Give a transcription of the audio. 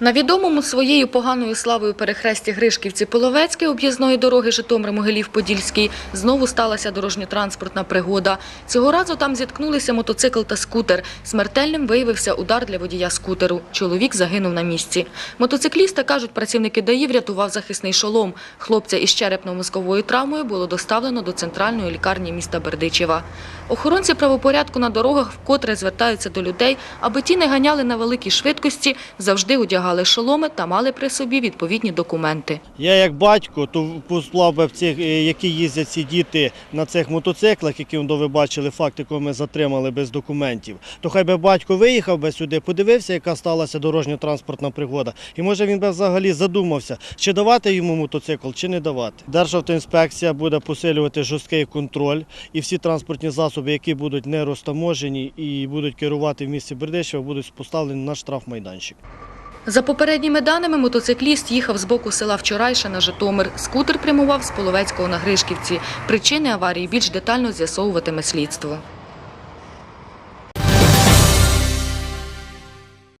На відомому своєю поганою славою перехресті Гришківці Половецької об'їзної дороги Житомир Могилів Подільський знову сталася дорожньо-транспортна пригода. Цього разу там зіткнулися мотоцикл та скутер. Смертельним виявився удар для водія скутеру. Чоловік загинув на місці. Мотоцикліста, кажуть, працівники ДАІ врятував захисний шолом. Хлопця із черепно-мозковою травмою було доставлено до центральної лікарні міста Бердичева. Охоронці правопорядку на дорогах вкотре звертаються до людей, аби ті не ганяли на великій швидкості, завжди одягали шоломи та мали при собі відповідні документи. Я як батько, то послав би в цих, е, які їздять ці діти на цих мотоциклах, які ну, ви бачили факти, кого ми затримали без документів, то хай би батько виїхав би сюди, подивився, яка сталася дорожньо-транспортна пригода. І може він би взагалі задумався, чи давати йому мотоцикл, чи не давати. Державтоінспекція буде посилювати жорсткий контроль і всі транспортні засоби, які будуть не розтаможені і будуть керувати в місті Бердичева, будуть поставлені на штрафмайданчик. За попередніми даними, мотоцикліст їхав з боку села Вчорайша на Житомир. Скутер прямував з Половецького на Гришківці. Причини аварії більш детально з'ясовуватиме слідство.